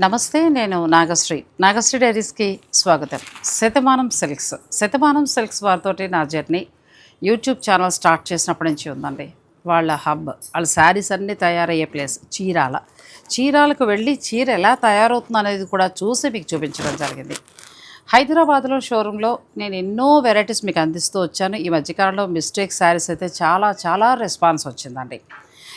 నమస్తే నేను నాగశ్రీ. నాగశ్రీ డైరీస్కి స్వాగతం. శతమానం సిల్క్స్. శతమానం సిల్క్స్ వారితోటి నా జర్నీ యూట్యూబ్ ఛానల్ స్టార్ట్ చేసినప్పటి నుంచి ఉందండి. వాళ్ళ హబ్. వాళ్ళ శారీస్ అన్నీ తయారయ్యే ప్లేస్. చీరాల. చీరాలకు వెళ్ళి చీర ఎలా తయారవుతుంది అనేది కూడా చూసి మీకు చూపించడం జరిగింది. హైదరాబాద్లో షోరూంలో నేను ఎన్నో వెరైటీస్ మీకు అందిస్తూ వచ్చాను. ఈ మధ్యకాలంలో మిస్టేక్ శారీస్ అయితే చాలా చాలా రెస్పాన్స్ వచ్చిందండి.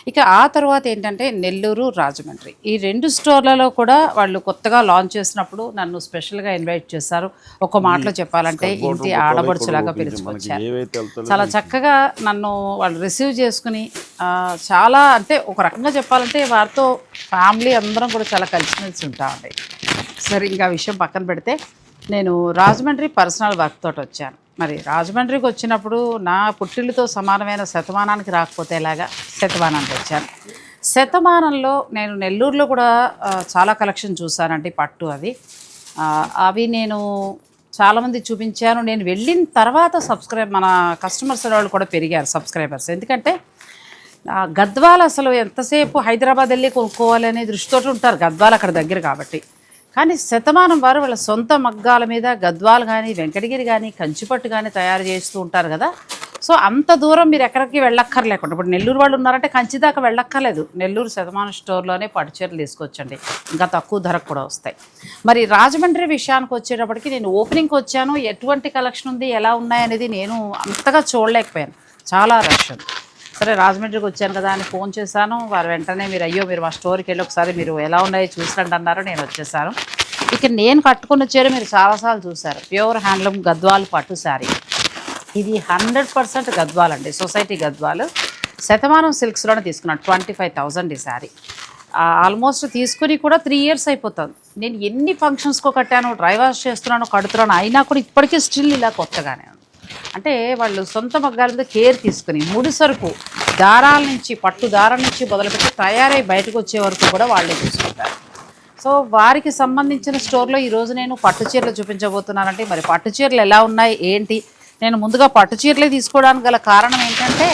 ఇక ఆ తర్వాత ఏంటంటే నెల్లూరు రాజమండ్రి. ఈ రెండు స్టోర్లలో కూడా వాళ్ళు కొత్తగా లాంచ్ చేసినప్పుడు నన్ను స్పెషల్గా ఇన్వైట్ చేశారు. ఒక మాటలో చెప్పాలంటే ఇంటి ఆడబడుచులాగా పిలుచుకొచ్చారు. చాలా చక్కగా నన్ను వాళ్ళు రిసీవ్ చేసుకుని చాలా అంటే ఒక రకంగా చెప్పాలంటే వారితో ఫ్యామిలీ అందరం కూడా చాలా కలిసిమెలిసి ఉంటామండి. సరే ఇంకా విషయం పక్కన పెడితే నేను రాజమండ్రి పర్సనల్ వర్క్ తోటి వచ్చాను. మరి రాజమండ్రికి వచ్చినప్పుడు నా పుట్టిళ్ళతో సమానమైన శతమానానికి రాకపోతే ఎలాగా? శతమానానికి వచ్చాను. శతమానంలో నేను నెల్లూరులో కూడా చాలా కలెక్షన్ చూశానండి పట్టు అది అవి నేను చాలామంది చూపించాను నేను వెళ్ళిన తర్వాత సబ్స్క్రైబ్ మన కస్టమర్స్ వాళ్ళు కూడా పెరిగారు సబ్స్క్రైబర్స్. ఎందుకంటే గద్వాల అసలు ఎంతసేపు హైదరాబాద్ వెళ్ళి కొనుక్కోవాలి అనే దృష్టితోటి ఉంటారు. గద్వాల అక్కడ దగ్గర కాబట్టి. కానీ శతమానం వారు వాళ్ళ సొంత మగ్గాల మీద గద్వాలు కానీ వెంకటగిరి కానీ కంచిపట్టు కానీ తయారు చేస్తూ ఉంటారు కదా. సో అంత దూరం మీరు ఎక్కడికి వెళ్ళక్కర్లేకుండా ఇప్పుడు నెల్లూరు వాళ్ళు ఉన్నారంటే కంచి దాకా వెళ్ళక్కర్లేదు. నెల్లూరు శతమానం స్టోర్లోనే పట్టు చీరలు తీసుకొచ్చండి. ఇంకా తక్కువ ధరకు కూడా వస్తాయి. మరి రాజమండ్రి విషయానికి వచ్చేటప్పటికి నేను ఓపెనింగ్కి వచ్చాను. ఎటువంటి కలెక్షన్ ఉంది ఎలా ఉన్నాయనేది నేను అంతగా చూడలేకపోయాను. చాలా రష్ ఉంది సరే రాజమండ్రికి వచ్చాను కదా అని ఫోన్ చేశాను. వారు వెంటనే మీరు అయ్యో మీరు మా స్టోర్కి వెళ్ళి ఒకసారి మీరు ఎలా ఉన్నాయో చూసిరండి అన్నారు. నేను వచ్చేసాను. ఇక నేను కట్టుకున్న చీర మీరు చాలాసార్లు చూశారు. ప్యూర్ హ్యాండ్లూమ్ గద్వాల్ పట్టు శారీ. ఇది హండ్రెడ్ పర్సెంట్ గద్వాల్ అండి సొసైటీ గద్వాలు. శతమానం సిల్క్స్లోనే తీసుకున్నాను ట్వంటీ ఫైవ్ థౌజండ్ ఈ శారీ. ఆల్మోస్ట్ తీసుకుని కూడా త్రీ ఇయర్స్ అయిపోతుంది. నేను ఎన్ని ఫంక్షన్స్కో కట్టాను డ్రైవర్స్ చేస్తున్నాను కడుతున్నాను అయినా కూడా ఇప్పటికీ స్టిల్ ఇలా కొత్తగానే ఉంది. అంటే వాళ్ళు సొంత మగ్గాల మీద కేర్ తీసుకుని ముడి సరుకు దారాల నుంచి పట్టు దారం నుంచి మొదలుపెట్టి తయారై బయటకు వచ్చే వరకు కూడా వాళ్ళే చూసుకుంటారు. సో వారికి సంబంధించిన స్టోర్లో ఈరోజు నేను పట్టు చీరలు చూపించబోతున్నానంటే మరి పట్టు చీరలు ఎలా ఉన్నాయి? ఏంటి? నేను ముందుగా పట్టు చీరలే తీసుకోవడానికి గల కారణం ఏంటంటే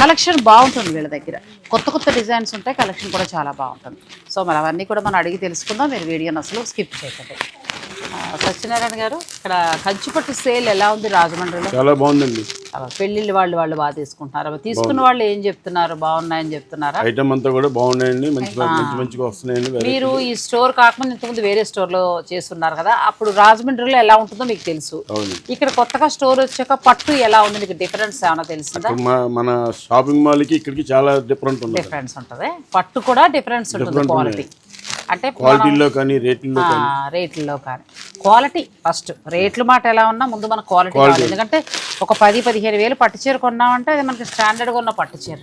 కలెక్షన్ బాగుంటుంది వీళ్ళ దగ్గర. కొత్త కొత్త డిజైన్స్ ఉంటాయి కలెక్షన్ కూడా చాలా బాగుంటుంది. సో మరి అవన్నీ కూడా మనం అడిగి తెలుసుకుందాం. మీరు వీడియోని అసలు స్కిప్ చేయకండి. సత్యనారాయణ గారు ఇక్కడ కంచిపట్టు సేల్ ఎలా ఉంది రాజమండ్రిలో? చాలా బాగుందండి. అలా పెళ్ళిళ్ళు వాళ్ళు వాళ్ళు బాగా తీసుకుంటున్నారు. తీసుకున్న వాళ్ళు ఏం చెప్తున్నారు? బాగున్నాయని చెప్తున్నారా? ఐటమ్ అంతా కూడా బాగున్నాయండి. మంచి మంచి మంచిగా వస్తున్నాయండి. మీరు ఈ స్టోర్ కాకుండా ఇంతకుముందు వేరే స్టోర్లో చేస్తున్నారు కదా అప్పుడు రాజమండ్రిలో ఎలా ఉంటుందో మీకు తెలుసు. ఇక్కడ కొత్తగా స్టోర్ వచ్చాక పట్టు ఎలా ఉంది మీకు డిఫరెన్స్ ఏమైనా తెలిసిందా? మా- మన షాపింగ్ మాల్కి ఇక్కడికి చాలా డిఫరెంట్ ఉంది డిఫరెన్స్ ఉంటుంది. పట్టు కూడా డిఫరెన్స్ ఉంటుంది క్వాలిటీ అంటే క్వాలిటీలో కానీ రేట్లో రేట్లలో కానీ. Quality first. రేట్లు మాట ఎలా ఉన్నా ముందు మన క్వాలిటీ కావాలి. ఎందుకంటే ఒక పది పదిహేను వేలు పట్టు చీర కొన్నామంటే అది మనకి స్టాండర్డ్గా ఉన్న పట్టు చీర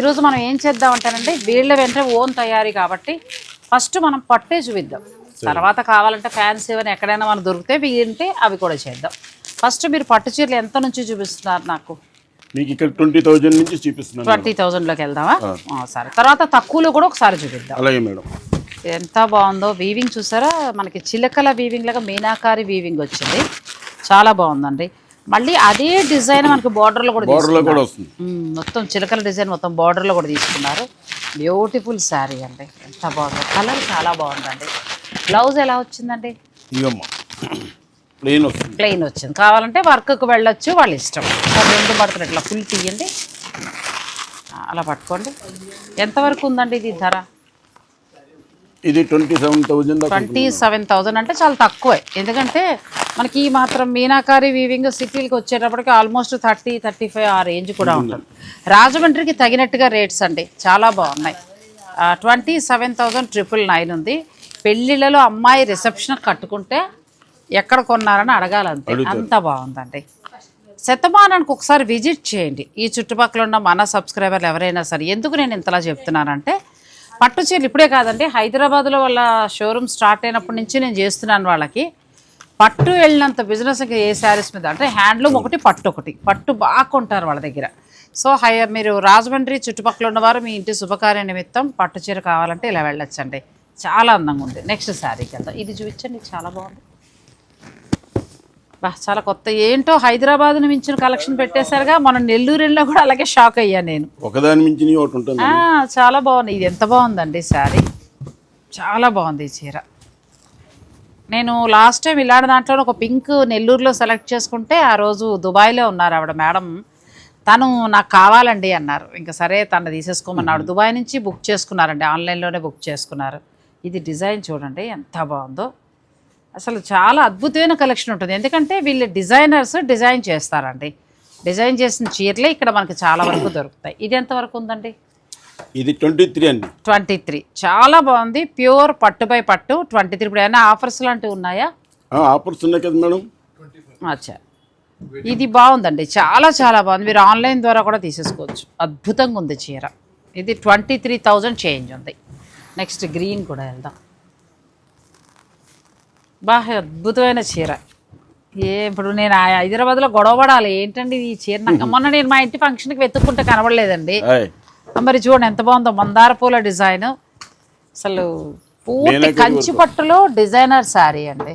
ఈరోజు మనం ఏం చేద్దామంటానంటే వీళ్ళ వెంటనే ఓన్ తయారీ కాబట్టి ఫస్ట్ మనం పట్టే చూపిద్దాం. తర్వాత కావాలంటే ఫ్యాన్సీ ఏమైనా ఎక్కడైనా మనం దొరికితే వీంటే అవి కూడా చేద్దాం. ఫస్ట్ మీరు పట్టు చీరలు ఎంత నుంచి చూపిస్తున్నారు నాకు? మీకు ఇక్కడ ట్వంటీ థౌజండ్ నుంచి చూపిస్తున్నాను. ట్వంటీ థౌజండ్లోకి వెళ్దామా? సరే. తర్వాత తక్కువలో కూడా ఒకసారి చూపిద్దాం. అలాగే మేడం. ఎంత బాగుందో వీవింగ్ చూసారా? మనకి చిలకల వీవింగ్ లాగా మీనాకారి వీవింగ్ వచ్చింది. చాలా బాగుందండి. మళ్ళీ అదే డిజైన్ మనకి బార్డర్లో కూడా బార్డర్లో కూడా వస్తుంది. మొత్తం చిలకల డిజైన్ మొత్తం బార్డర్లో కూడా తీసుకున్నారు. బ్యూటిఫుల్ శారీ అండి. ఎంత బాగుంది. కలర్ చాలా బాగుందండి. బ్లౌజ్ ఎలా వచ్చిందండి? ప్లెయిన్ వస్తుంది. ప్లెయిన్ వచ్చింది. కావాలంటే వర్క్కి వెళ్ళొచ్చు వాళ్ళ ఇష్టం. రెండు మడతలు ఇట్లా ఫుల్ తీయండి. అలా పట్టుకోండి. ఎంతవరకు ఉందండి ఇది ధర? ఇది twenty seven thousand twenty seven thousand అంటే చాలా తక్కువే. ఎందుకంటే మనకి ఈ మాత్రం మీనాకారి వీవింగ్ సిటీలకు వచ్చేటప్పటికి ఆల్మోస్ట్ థర్టీ థర్టీ ఫైవ్ ఆ రేంజ్ కూడా ఉంటుంది. రాజమండ్రికి తగినట్టుగా రేట్స్ అండి. చాలా బాగున్నాయి. Twenty seven thousand triple nine ఉంది. పెళ్ళిళ్ళలో అమ్మాయి రిసెప్షన్ కట్టుకుంటే ఎక్కడ కొన్నారని అడగాలంతే. అంత బాగుందండి. శతమానానికి ఒకసారి విజిట్ చేయండి. ఈ చుట్టుపక్కల ఉన్న మన సబ్స్క్రైబర్లు ఎవరైనా సరే ఎందుకు నేను ఇంతలా చెప్తున్నానంటే పట్టు చీరలు ఇప్పుడే కాదండి హైదరాబాద్లో వాళ్ళ షోరూమ్ స్టార్ట్ అయినప్పటి నుంచి నేను చేస్తున్నాను వాళ్ళకి. పట్టు వెళ్ళినంత బిజినెస్ ఏ శారీస్ మీద అంటే హ్యాండ్లూమ్ ఒకటి పట్టు ఒకటి. పట్టు బాగా కొంటారు వాళ్ళ దగ్గర. సో హై మీరు రాజమండ్రి చుట్టుపక్కల ఉన్నవారు మీ ఇంటి శుభకార్య నిమిత్తం పట్టు చీర కావాలంటే ఇలా వెళ్ళొచ్చండి. చాలా అందంగా ఉంది. నెక్స్ట్ శారీకి వెళ్తాం ఇది చూపించండి చాలా బాగుంది. బా చాలా కొత్త. ఏంటో హైదరాబాద్ని మించిన కలెక్షన్ పెట్టేశారుగా. మన నెల్లూరులో కూడా అలాగే షాక్ అయ్యా నేను. ఒకదాని ఒకటి ఉంటుంది చాలా బాగుంది. ఇది ఎంత బాగుందండి శారీ. చాలా బాగుంది ఈ చీర. నేను లాస్ట్ టైం ఇలాంటి దాంట్లో ఒక పింక్ నెల్లూరులో సెలెక్ట్ చేసుకుంటే ఆ రోజు దుబాయ్లో ఉన్నారు ఆవిడ మేడం. తను నాకు కావాలండి అన్నారు. ఇంకా సరే తను తీసేసుకోమన్నాడు దుబాయ్ నుంచి బుక్ చేసుకున్నారండి. ఆన్లైన్లోనే బుక్ చేసుకున్నారు. ఇది డిజైన్ చూడండి ఎంత బాగుందో. అసలు చాలా అద్భుతమైన కలెక్షన్ ఉంటుంది. ఎందుకంటే వీళ్ళు డిజైనర్స్ డిజైన్ చేస్తారండి. డిజైన్ చేసిన చీరలే ఇక్కడ మనకి చాలా వరకు దొరుకుతాయి. ఇది ఎంతవరకు ఉందండి? ఇది ట్వంటీ త్రీ అండి. ట్వంటీ త్రీ చాలా బాగుంది. ప్యూర్ పట్టు బై పట్టు ట్వంటీ త్రీ ఇప్పుడు ఏమైనా ఆఫర్స్ లాంటివి ఉన్నాయా? ఆఫర్స్ ఉన్నాయి కదా మేడం. అచ్చా. ఇది బాగుందండి. చాలా చాలా బాగుంది. మీరు ఆన్లైన్ ద్వారా కూడా తీసేసుకోవచ్చు. అద్భుతంగా ఉంది చీర. ఇది ట్వంటీ త్రీ థౌజండ్ చేంజ్ ఉంది. నెక్స్ట్ గ్రీన్ కూడా వెళ్దాం. బాగా అద్భుతమైన చీర. ఏ ఇప్పుడు నేను హైదరాబాద్లో గొడవ పడాలి. ఏంటండి ఈ చీర? నాకు మొన్న నేను మా ఇంటి ఫంక్షన్కి వెతుక్కుంటే కనబడలేదండి. మరి చూడండి ఎంత బాగుందో. మందార పూల డిజైన్. అసలు పూర్తి మీనాకరి కంచి పట్టులో డిజైనర్ శారీ అండి.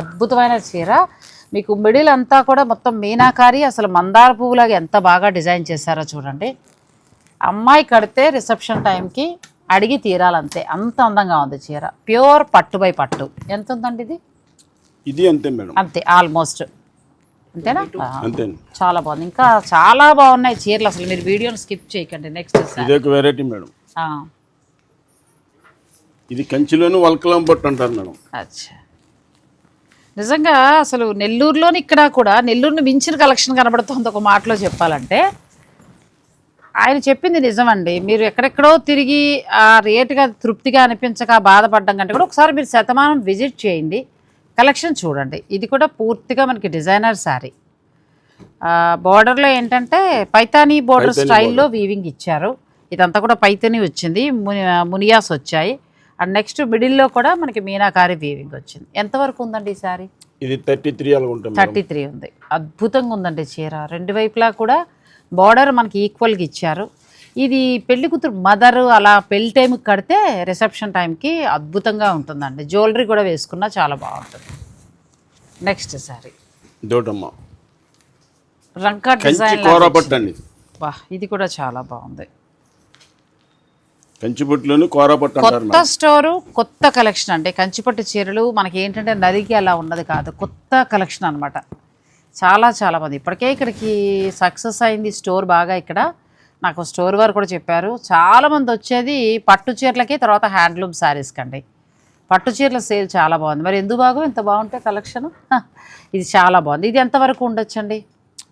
అద్భుతమైన చీర. మీకు మిడిల్ అంతా కూడా మొత్తం మీనాకారి అసలు మందార పువ్వులాగా ఎంత బాగా డిజైన్ చేశారో చూడండి. అమ్మాయి కడితే రిసెప్షన్ టైంకి అడిగి తీరాలంతే. అంత అందంగా ఉంది చీర. ప్యూర్ పట్టు బై పట్టు. ఎంత ఉందండి ఇది? ఇది అంతే మేడం. అంతే ఆల్మోస్ట్. అంతేనా. అంతే చాలా బాగుంది. ఇంకా చాలా బాగున్నాయి చీరలు. అసలు మీరు వీడియోని స్కిప్ చేయకండి నెక్స్ట్ ఇది ఒక వెరైటీ మేడం. ఇది కంచిలోను వల్కలం పట్టు అంటారు మేడం. అచ్చా. నిజంగా అసలు నెల్లూరులోని ఇక్కడ కూడా నెల్లూరుని మించిన కలెక్షన్ కనబడుతుంది ఒక మాటలో చెప్పాలంటే ఆయన చెప్పింది నిజమండి. మీరు ఎక్కడెక్కడో తిరిగి ఆ రేటుగా తృప్తిగా అనిపించక బాధపడడం కంటే కూడా ఒకసారి మీరు శతమానం విజిట్ చేయండి. కలెక్షన్ చూడండి. ఇది కూడా పూర్తిగా మనకి డిజైనర్ శారీ బార్డర్లో ఏంటంటే పైతానీ బోర్డర్ స్టైల్లో వీవింగ్ ఇచ్చారు. ఇదంతా కూడా పైతని వచ్చింది. ముని మునియాస్ వచ్చాయి. అండ్ నెక్స్ట్ మిడిల్లో కూడా మనకి మీనాకారి వీవింగ్ వచ్చింది. ఎంతవరకు ఉందండి ఈ శారీ ఇది థర్టీ త్రీ థర్టీ త్రీ ఉంది. అద్భుతంగా ఉందండి చీర. రెండు వైపులా కూడా బార్డర్ మనకి ఈక్వల్గా ఇచ్చారు. ఇది పెళ్ళి కూతురు మదర్ అలా పెళ్ళి టైంకి కడితే రిసెప్షన్ టైంకి అద్భుతంగా ఉంటుందండి. జ్యువెలరీ కూడా వేసుకున్నా చాలా బాగుంటుంది. నెక్స్ట్ సారీ దోటమ్మ రంకా డిజైన్ వా ఇది కూడా చాలా బాగుంది. కంచి పట్టులోను కూర పట్టు అంటారు కొత్త స్టోరు కొత్త కలెక్షన్ అంటే కంచిపట్టు చీరలు మనకి ఏంటంటే నదికి అలా ఉన్నది కాదు. కొత్త కలెక్షన్ అన్నమాట. చాలా చాలా మంది. ఇప్పటికే ఇక్కడికి సక్సెస్ అయింది స్టోర్ బాగా ఇక్కడ. నాకు స్టోర్ వారు కూడా చెప్పారు. చాలా మంది వచ్చేది పట్టు చీరలకి తర్వాత హ్యాండ్లూమ్ శారీస్కి అండి పట్టు చీరల సేల్ చాలా బాగుంది. మరి ఎందుకు బాగు ఇంత బాగుంటాయి కలెక్షన్? ఇది చాలా బాగుంది. ఇది ఎంతవరకు ఉండొచ్చండి?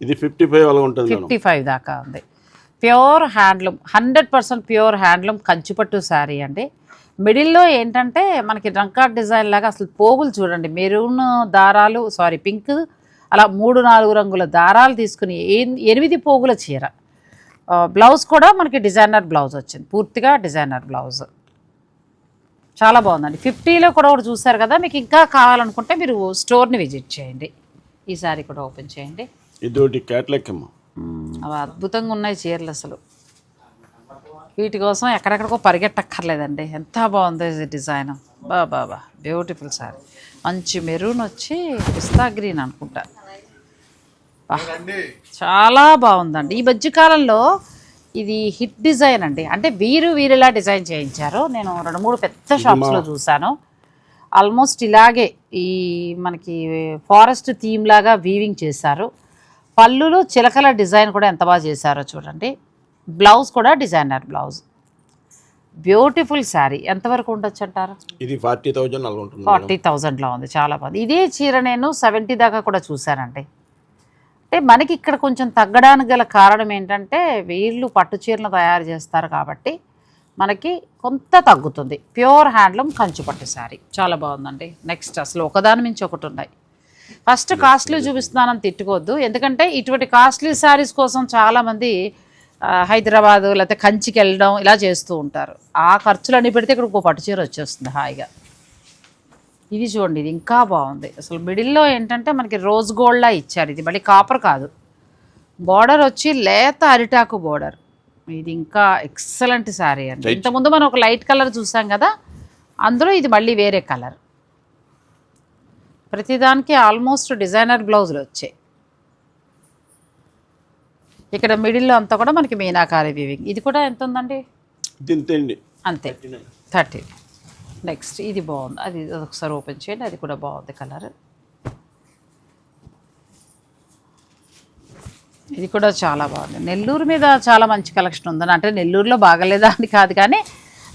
ఇది ఫిఫ్టీ ఫైవ్ అలా ఉంటుంది మేడం. ఫిఫ్టీ ఫైవ్ దాకా ఉంది. Pure handloom hundred percent pure handloom కంచిపట్టు శారీ అండి. మిడిల్లో ఏంటంటే మనకి రంకాట్ డిజైన్ లాగా అసలు పోగులు చూడండి. మెరూన్ దారాలు సారీ పింక్ అలా మూడు నాలుగు రంగుల దారాలు తీసుకుని ఎన్- ఎనిమిది పోగుల చీర. బ్లౌజ్ కూడా మనకి డిజైనర్ బ్లౌజ్ వచ్చింది. పూర్తిగా డిజైనర్ బ్లౌజ్. చాలా బాగుందండి. ఫిఫ్టీలో కూడా ఒకటి చూసారు కదా మీకు ఇంకా కావాలనుకుంటే మీరు స్టోర్ని విజిట్ చేయండి. ఈ సారీ కూడా ఓపెన్ చేయండి. ఇది. అవి అద్భుతంగా ఉన్నాయి చీరలు అసలు. వీటి కోసం ఎక్కడెక్కడికో పరిగెట్టక్కర్లేదండి. ఎంత బాగుంది ఇది డిజైన్. బా బా బా. Beautiful sorry. మంచి మెరూన్ వచ్చి పిస్తా గ్రీన్ అనుకుంటా. చాలా బాగుందండి. ఈ మధ్యకాలంలో ఇది హిట్ డిజైన్ అండి. అంటే వీరు వీరిలా డిజైన్ చేయించారు. నేను రెండు మూడు పెద్ద షాప్స్లో చూశాను. ఆల్మోస్ట్ ఇలాగే ఈ మనకి ఫారెస్ట్ థీమ్ లాగా వీవింగ్ చేశారు. పళ్ళులో చిలకల డిజైన్ కూడా ఎంత బాగా చేశారో చూడండి. బ్లౌజ్ కూడా డిజైనర్ బ్లౌజ్. బ్యూటిఫుల్ శారీ. ఎంతవరకు ఉండొచ్చు అంటారు? ఇది ఫార్టీ థౌజండ్. ఫార్టీ థౌజండ్లో ఉంది. చాలా బాగుంది. ఇదే చీర నేను సెవెంటీ దాకా కూడా చూశానండి. అంటే మనకి ఇక్కడ కొంచెం తగ్గడానికి గల కారణం ఏంటంటే వీళ్ళు పట్టు చీరలు తయారు చేస్తారు కాబట్టి మనకి కొంత తగ్గుతుంది. ప్యూర్ హ్యాండ్లూమ్ కంచు పట్టు శారీ. చాలా బాగుందండి. నెక్స్ట్ అసలు ఒకదాని మించి ఒకటి ఉన్నాయి. ఫస్ట్ కాస్ట్లీ చూపిస్తున్నానని తిట్టుకోవద్దు. ఎందుకంటే ఇటువంటి కాస్ట్లీ శారీస్ కోసం చాలామంది హైదరాబాదు లేకపోతే కంచికి వెళ్ళడం ఇలా చేస్తూ ఉంటారు. ఆ ఖర్చులు అన్ని పెడితే ఇక్కడ ఒక పట్టు చీర వచ్చేస్తుంది హాయిగా. ఇది చూడండి ఇది ఇంకా బాగుంది. అసలు మిడిల్లో ఏంటంటే మనకి రోజ్ గోల్డ్లా ఇచ్చారు ఇది. మళ్ళీ కాపర్ కాదు. బార్డర్ వచ్చి లేత అరిటాకు బార్డర్. ఇది ఇంకా ఎక్సలెంట్ శారీ అండి. ఇంతకుముందు మనం ఒక లైట్ కలర్ చూసాం కదా అందులో ఇది మళ్ళీ వేరే కలర్. ప్రతిదానికి ఆల్మోస్ట్ డిజైనర్ బ్లౌజులు వచ్చాయి. ఇక్కడ మిడిల్లో అంతా కూడా మనకి మీనాకారి వీవింగ్. ఇది కూడా ఎంత ఉందండి అంతే. థర్టీ. నెక్స్ట్ ఇది బాగుంది. అది ఒకసారి ఓపెన్ చేయండి. అది కూడా బాగుంది కలర్ ఇది కూడా చాలా బాగుంది. నెల్లూరు మీద చాలా మంచి కలెక్షన్ ఉందని. అంటే నెల్లూరులో బాగలేదా అని కాదు కానీ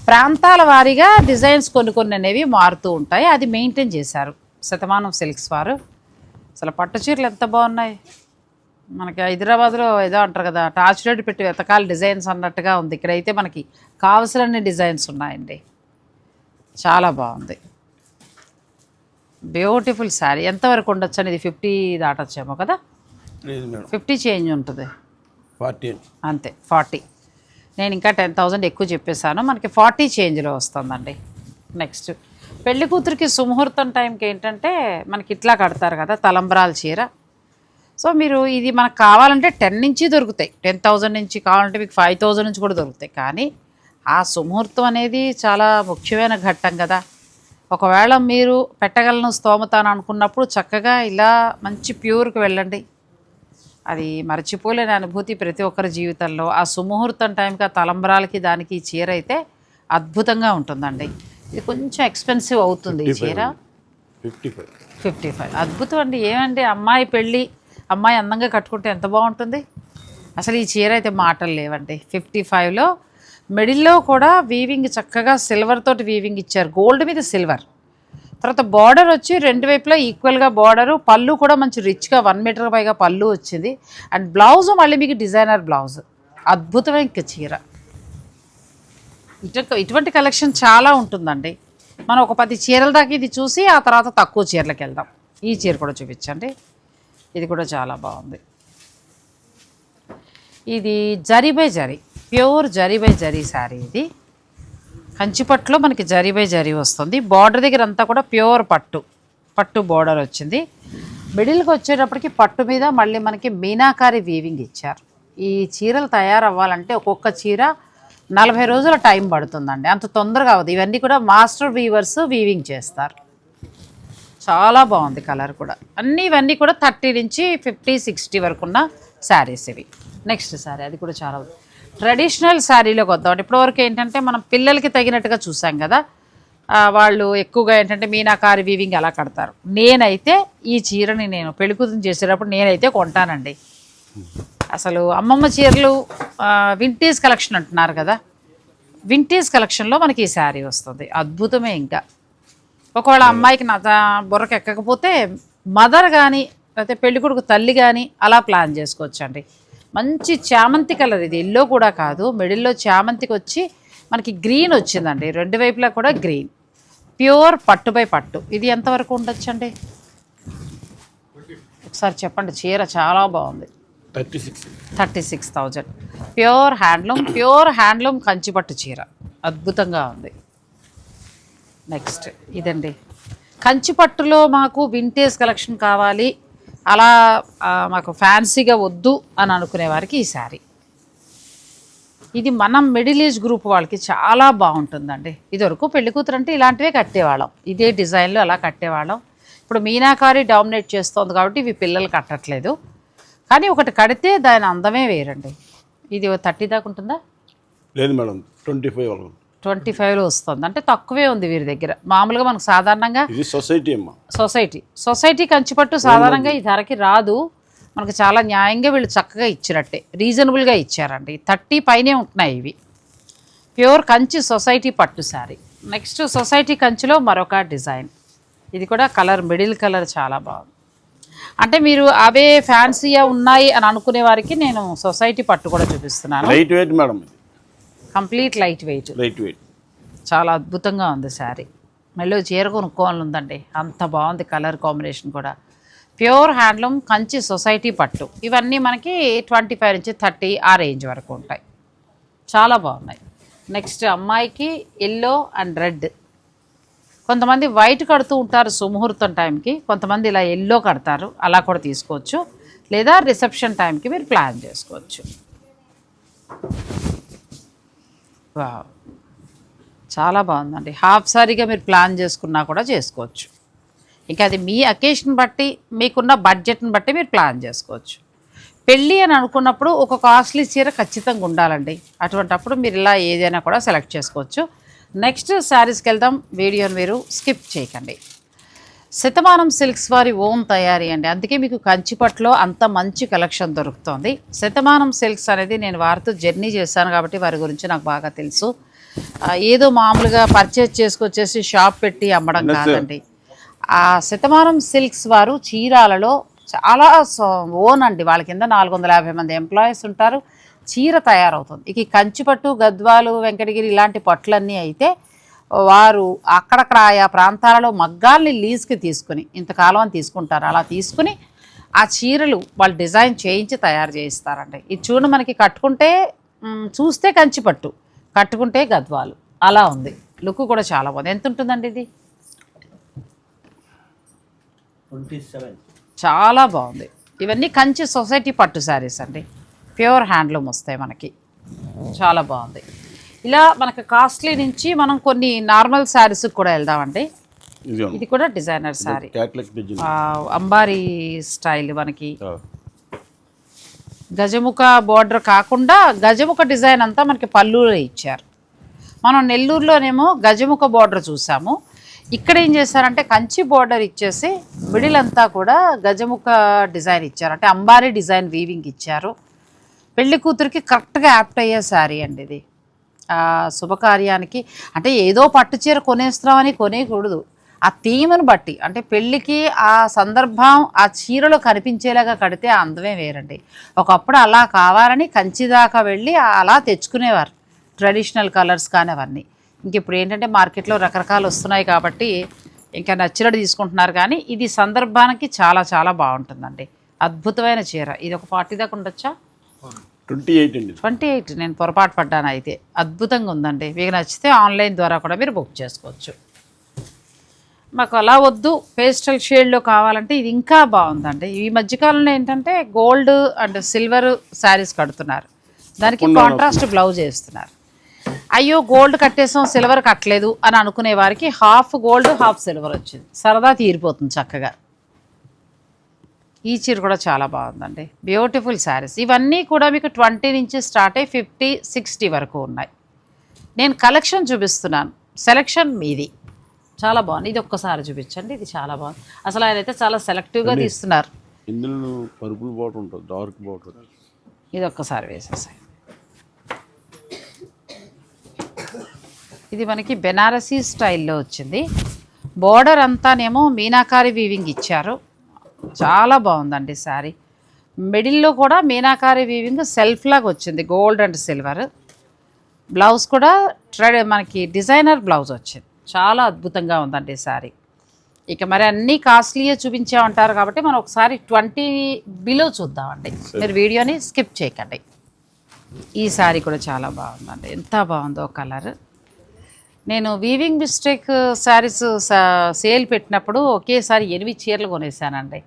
ప్రాంతాల వారీగా డిజైన్స్ కొన్ని కొన్ని అనేవి మారుతూ ఉంటాయి. అది మెయింటైన్ చేశారు. శతమానం సిల్క్స్ వారు. అసలు పట్టు చీరలు ఎంత బాగున్నాయి. మనకి హైదరాబాద్లో ఏదో అంటారు కదా టార్చ్ లైట్ పెట్టి వెతకాల. డిజైన్స్ అన్నట్టుగా ఉంది. ఇక్కడైతే మనకి కావలసిన డిజైన్స్ ఉన్నాయండి. చాలా బాగుంది. బ్యూటిఫుల్ శారీ ఎంతవరకు ఉండొచ్చు అనేది ఫిఫ్టీ దాటొచ్చేమో కదా? ఫిఫ్టీ చేంజ్ ఉంటుంది. ఫార్టీ అంతే ఫార్టీ నేను ఇంకా టెన్ థౌజండ్ ఎక్కువ చెప్పేశాను. మనకి ఫార్టీ చేంజ్లో వస్తుందండి. నెక్స్ట్ పెళ్ళి కూతురికి సుముహూర్తం టైంకి ఏంటంటే మనకి ఇట్లా కడతారు కదా తలంబ్రాల చీర. సో మీరు ఇది మనకు కావాలంటే టెన్ నుంచి దొరుకుతాయి. టెన్ థౌజండ్ నుంచి కావాలంటే మీకు ఫైవ్ థౌజండ్ నుంచి కూడా దొరుకుతాయి. కానీ ఆ సుముహూర్తం అనేది చాలా ముఖ్యమైన ఘట్టం కదా. ఒకవేళ మీరు పెట్టగలను స్తోమత అని అనుకున్నప్పుడు చక్కగా ఇలా మంచి ప్యూర్కి వెళ్ళండి. అది మర్చిపోలేని అనుభూతి ప్రతి ఒక్కరి జీవితంలో. ఆ సుముహూర్తం టైంకి ఆ తలంబరాలకి దానికి ఈ చీర అయితే అద్భుతంగా ఉంటుందండి. ఇది కొంచెం ఎక్స్పెన్సివ్ అవుతుంది ఈ చీర. Fifty five fifty five. అద్భుతం అండి. ఏమండి? అమ్మాయి పెళ్ళి అమ్మాయి అందంగా కట్టుకుంటే ఎంత బాగుంటుంది? అసలు ఈ చీర అయితే మాటలు లేవండి. ఫిఫ్టీ ఫైవ్లో మిడిల్లో కూడా వీవింగ్ చక్కగా సిల్వర్ తోటి వీవింగ్ ఇచ్చారు. గోల్డ్ మీద సిల్వర్. తర్వాత బార్డర్ వచ్చి రెండు వైపులా ఈక్వల్గా బార్డరు. పళ్ళు కూడా మంచి రిచ్గా వన్ మీటర్ పైగా పళ్ళు వచ్చింది. అండ్ బ్లౌజ్ మళ్ళీ మీకు డిజైనర్ బ్లౌజ్ అద్భుతమైన చీర. ఇటు ఇటువంటి కలెక్షన్ చాలా ఉంటుందండి. మనం ఒక పది చీరల దాకా ఇది చూసి ఆ తర్వాత తక్కువ చీరలకు వెళ్దాం. ఈ చీర కూడా చూపించండి. ఇది కూడా చాలా బాగుంది. ఇది zari by zari. Pure zari by zari sari ఇది. కంచిపట్టులో మనకి జరీ బై జరీ వస్తుంది. బార్డర్ దగ్గర అంతా కూడా ప్యూర్ పట్టు పట్టు బార్డర్ వచ్చింది. మిడిల్కి వచ్చేటప్పటికి పట్టు మీద మళ్ళీ మనకి మీనాకారి వీవింగ్ ఇచ్చారు. ఈ చీరలు తయారవ్వాలంటే ఒక్కొక్క చీర నలభై రోజుల టైం పడుతుందండి. అంత తొందరగా అవ్వదు. ఇవన్నీ కూడా మాస్టర్ వీవర్స్ వీవింగ్ చేస్తారు. చాలా బాగుంది కలర్ కూడా. అన్నీ ఇవన్నీ కూడా థర్టీ నుంచి ఫిఫ్టీ సిక్స్టీ వరకు ఉన్న శారీస్ ఇవి. నెక్స్ట్ శారీ అది కూడా చాలా బాగుంది ట్రెడిషనల్ శారీలోకి వద్దాం ఇప్పటివరకు ఏంటంటే మనం పిల్లలకి తగినట్టుగా చూసాం కదా వాళ్ళు ఎక్కువగా ఏంటంటే మీనాకారి వీవింగ్ అలా కడతారు. నేనైతే ఈ చీరని నేను పెళ్ళికూతురు చేసేటప్పుడు నేనైతే కొంటానండి. అసలు అమ్మమ్మ చీరలు వింటేజ్ కలెక్షన్ అంటున్నారు కదా వింటేజ్ కలెక్షన్లో మనకి ఈ శారీ వస్తుంది. అద్భుతమే ఇంకా. ఒకవేళ అమ్మాయికి నా బుర్రకు ఎక్కకపోతే మదర్ కానీ లేకపోతే పెళ్ళికొడుకు తల్లి కానీ అలా ప్లాన్ చేసుకోవచ్చండి. మంచి చామంతి కలర్ ఇది. ఎల్లో కూడా కాదు. మిడిల్లో చామంతికి వచ్చి మనకి గ్రీన్ వచ్చిందండి. రెండు వైపులా కూడా గ్రీన్. ప్యూర్ పట్టు బై పట్టు. ఇది ఎంతవరకు ఉండొచ్చండి? ఒకసారి చెప్పండి. చీర చాలా బాగుంది. Thirty six. Thirty six thousand. Pure handloom pure handloom కంచిపట్టు చీర. అద్భుతంగా ఉంది. నెక్స్ట్ ఇదండి. కంచిపట్టులో మాకు వింటేజ్ కలెక్షన్ కావాలి. అలా మాకు ఫ్యాన్సీగా వద్దు అని అనుకునే వారికి ఈ శారీ. ఇది మనం మిడిల్ ఏజ్ గ్రూప్ వాళ్ళకి చాలా బాగుంటుందండి. ఇదివరకు పెళ్ళి కూతురు అంటే ఇలాంటివే కట్టేవాళ్ళం. ఇదే డిజైన్లో అలా కట్టేవాళ్ళం. ఇప్పుడు మీనాకారి డామినేట్ చేస్తోంది కాబట్టి ఇవి పిల్లలు కట్టట్లేదు. కానీ ఒకటి కడితే దాని అందమే వేరండి. ఇది థర్టీ దాకా ఉంటుందా? లేదు మేడం ట్వంటీ ఫైవ్ వరకు ట్వంటీ ఫైవ్లో వస్తుంది. అంటే తక్కువే ఉంది వీరి దగ్గర. మామూలుగా మనకు సాధారణంగా సొసైటీ అమ్మా. సొసైటీ. సొసైటీ కంచిపట్టు సాధారణంగా ఈ ధరకి రాదు. మనకు చాలా న్యాయంగా వీళ్ళు చక్కగా ఇచ్చినట్టే. రీజనబుల్గా ఇచ్చారండి. థర్టీ పైనే ఉంటున్నాయి ఇవి. ప్యూర్ కంచి సొసైటీ పట్టు శారీ. నెక్స్ట్ సొసైటీ కంచిలో మరొక డిజైన్. ఇది కూడా కలర్ మిడిల్ కలర్ చాలా బాగుంది. అంటే మీరు అవే ఫ్యాన్సీగా ఉన్నాయి అని అనుకునే వారికి నేను సొసైటీ పట్టు కూడా చూపిస్తున్నాను. Light weight madam complete light weight. Light weight. చాలా అద్భుతంగా ఉంది శారీ. మళ్ళీ చీర కొనుక్కోవాలని ఉందండి అంత బాగుంది కలర్ కాంబినేషన్ కూడా. ప్యూర్ హ్యాండ్లూమ్ కంచి సొసైటీ పట్టు. ఇవన్నీ మనకి ట్వంటీ ఫైవ్ నుంచి థర్టీ ఆ రేంజ్ వరకు ఉంటాయి. చాలా బాగున్నాయి. నెక్స్ట్ అమ్మాయికి ఎల్లో అండ్ రెడ్. కొంతమంది వైట్ కడుతూ ఉంటారు సుముహూర్తం టైంకి. కొంతమంది ఇలా ఎల్లో కడతారు. అలా కూడా తీసుకోవచ్చు. లేదా రిసెప్షన్ టైంకి మీరు ప్లాన్ చేసుకోవచ్చు. చాలా బాగుందండి. హాఫ్ సారీగా మీరు ప్లాన్ చేసుకున్నా కూడా చేసుకోవచ్చు. ఇంకా అది మీ అకేషన్ బట్టి మీకున్న బడ్జెట్ని బట్టి మీరు ప్లాన్ చేసుకోవచ్చు. పెళ్ళి అని అనుకున్నప్పుడు ఒక కాస్ట్లీ చీర ఖచ్చితంగా ఉండాలండి. అటువంటప్పుడు మీరు ఇలా ఏదైనా కూడా సెలెక్ట్ చేసుకోవచ్చు. నెక్స్ట్ శారీస్కి వెళ్దాం. వీడియోని మీరు స్కిప్ చేయకండి. శతమానం సిల్క్స్ వారి ఓన్ తయారీ అండి. అందుకే మీకు కంచిపట్లో అంత మంచి కలెక్షన్ దొరుకుతుంది. శతమానం సిల్క్స్ అనేది నేను వారితో జర్నీ చేశాను కాబట్టి వారి గురించి నాకు బాగా తెలుసు. ఏదో మామూలుగా పర్చేజ్ చేసుకొచ్చేసి షాప్ పెట్టి అమ్మడం కాదండి. ఆ శతమానం సిల్క్స్ వారు చీరాలలో చాలా ఓన్ అండి. వాళ్ళ కింద నాలుగు వందల యాభై మంది ఎంప్లాయీస్ ఉంటారు. చీర తయారవుతుంది. ఇక కంచిపట్టు గద్వాలు వెంకటగిరి ఇలాంటి పట్లన్నీ అయితే వారు అక్కడక్కడ ఆయా ప్రాంతాలలో మగ్గాల్ని లీజ్కి తీసుకుని ఇంతకాలం అని తీసుకుంటారు. అలా తీసుకుని ఆ చీరలు వాళ్ళు డిజైన్ చేయించి తయారు చేయిస్తారండి. ఇది చూడండి మనకి కట్టుకుంటే చూస్తే కంచిపట్టు కట్టుకుంటే గద్వాలు. అలా ఉంది. లుక్ కూడా చాలా బాగుంది. ఎంత ఉంటుందండి ఇది? చాలా బాగుంది. ఇవన్నీ కంచి సొసైటీ పట్టు శారీస్ అండి. ప్యూర్ హ్యాండ్లూమ్ వస్తాయి మనకి. చాలా బాగుంది. ఇలా మనకి కాస్ట్లీ నుంచి మనం కొన్ని నార్మల్ శారీస్కి కూడా వెళ్దామండి. ఇది కూడా డిజైనర్ శారీ అంబారీ స్టైల్ మనకి. గజముఖ బోర్డర్ కాకుండా గజముఖ డిజైన్ అంతా మనకి పళ్ళులో ఇచ్చారు. మనం నెల్లూరులోనేమో గజముఖ బోర్డర్ చూసాము. ఇక్కడ ఏం చేశారంటే కంచి బోర్డర్ ఇచ్చేసి మిడిల్ అంతా కూడా గజముఖ డిజైన్ ఇచ్చారు. అంటే అంబారీ డిజైన్ వీవింగ్ ఇచ్చారు. పెళ్ళి కూతురికి కరెక్ట్గా యాప్ట్ అయ్యే శారీ అండి ఇది. శుభకార్యానికి అంటే ఏదో పట్టు చీర కొనేస్తున్నామని కొనేయకూడదు ఆ థీమ్ను బట్టి అంటే పెళ్ళికి ఆ సందర్భం ఆ చీరలో కనిపించేలాగా కడితే ఆ అందమే వేరండి. ఒకప్పుడు అలా కావాలని కంచి దాకా వెళ్ళి అలా తెచ్చుకునేవారు. ట్రెడిషనల్ కలర్స్ కానీ అవన్నీ. ఇంక ఇప్పుడు ఏంటంటే మార్కెట్లో రకరకాలు వస్తున్నాయి కాబట్టి ఇంకా నచ్చినట్టు తీసుకుంటున్నారు కానీ ఇది సందర్భానికి చాలా చాలా బాగుంటుందండి. అద్భుతమైన చీర. ఇది ఒక ఫార్టీ దాకా ఉండొచ్చా? ట్వంటీ ఎయిట్ అండి. ట్వంటీ ఎయిట్ నేను పొరపాటు పడ్డాను అయితే. అద్భుతంగా ఉందండి. మీకు నచ్చితే ఆన్లైన్ ద్వారా కూడా మీరు బుక్ చేసుకోవచ్చు. మాకు అలా వద్దు. పేస్టల్ షేడ్లో కావాలంటే ఇది ఇంకా బాగుందండి. ఈ మధ్యకాలంలో ఏంటంటే గోల్డ్ అండ్ సిల్వర్ శారీస్ కడుతున్నారు. దానికి కాంట్రాస్ట్ బ్లౌజ్ వేస్తున్నారు. అయ్యో గోల్డ్ కట్టేసాం సిల్వర్ కట్టలేదు అని అనుకునే వారికి హాఫ్ గోల్డ్ హాఫ్ సిల్వర్ వచ్చింది. సరదా తీరిపోతుంది చక్కగా. ఈ చీర కూడా చాలా బాగుందండి. బ్యూటిఫుల్ శారీస్ ఇవన్నీ కూడా మీకు ట్వంటీ నుంచి స్టార్ట్ అయ్యి ఫిఫ్టీ సిక్స్టీ వరకు ఉన్నాయి. నేను కలెక్షన్ చూపిస్తున్నాను. సెలెక్షన్ మీది. చాలా బాగుంది. ఇది ఒక్కసారి చూపించండి. ఇది చాలా బాగుంది. అసలు ఆయన అయితే చాలా సెలెక్టివ్గా తీస్తున్నారు. ఇందులో పర్పుల్ బాటర్ ఉంటుంది డార్క్ బాటర్ ఇది ఒక్కసారి వేసేసాయి ఇది మనకి బెనారసీ స్టైల్లో వచ్చింది. బోర్డర్ అంతానేమో మీనాకారి వీవింగ్ ఇచ్చారు. చాలా బాగుందండి శారీ. మిడిల్లో కూడా మీనాకారి వీవింగ్ సెల్ఫ్ లాగా వచ్చింది గోల్డ్ అండ్ సిల్వర్ బ్లౌజ్ కూడా ట్రెడ్ మనకి డిజైనర్ బ్లౌజ్ వచ్చింది. చాలా అద్భుతంగా ఉందండి శారీ. ఇక మరి అన్నీ కాస్ట్లీయే చూపించామంటారు కాబట్టి మనం ఒకసారి ట్వంటీ బిలో చూద్దామండి. మీరు వీడియోని స్కిప్ చేయకండి. ఈ శారీ కూడా చాలా బాగుందండి. ఎంత బాగుందో కలర్. నేను వీవింగ్ మిస్టేక్ శారీస్ సేల్ పెట్టినప్పుడు ఒకేసారి ఎనిమిది చీరలు కొనేసానండి.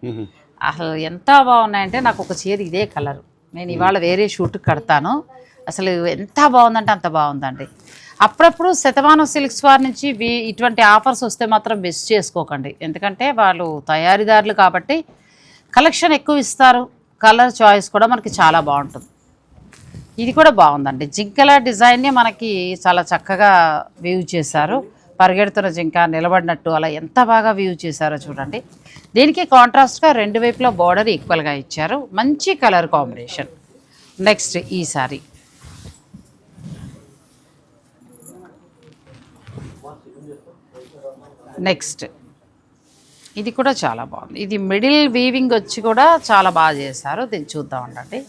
అసలు ఎంత బాగున్నాయంటే నాకు ఒక చీర ఇదే కలర్ నేను ఇవాళ వేరే షూట్కి కడతాను. అసలు ఎంత బాగుందంటే అంత బాగుందండి. అప్పుడప్పుడు శతమానం సిల్క్స్ వారి నుంచి ఇటువంటి ఆఫర్స్ వస్తే మాత్రం మిస్ చేసుకోకండి. ఎందుకంటే వాళ్ళు తయారీదారులు కాబట్టి కలెక్షన్ ఎక్కువ ఇస్తారు. కలర్ చాయిస్ కూడా మనకి చాలా బాగుంటుంది. ఇది కూడా బాగుందండి. జింకల డిజైన్ని మనకి చాలా చక్కగా వ్యూ చేశారు. పరిగెడుతున్న జింక నిలబడినట్టు అలా ఎంత బాగా వ్యూ చేశారో చూడండి. దీనికి కాంట్రాస్ట్గా రెండు వైపులా బార్డర్ ఈక్వల్గా ఇచ్చారు. మంచి కలర్ కాంబినేషన్ నెక్స్ట్ ఈ సారీ. నెక్స్ట్ ఇది కూడా చాలా బాగుంది. ఇది మిడిల్ వీవింగ్ వచ్చి కూడా చాలా బాగా చేశారు. దీన్ని చూద్దాం అండి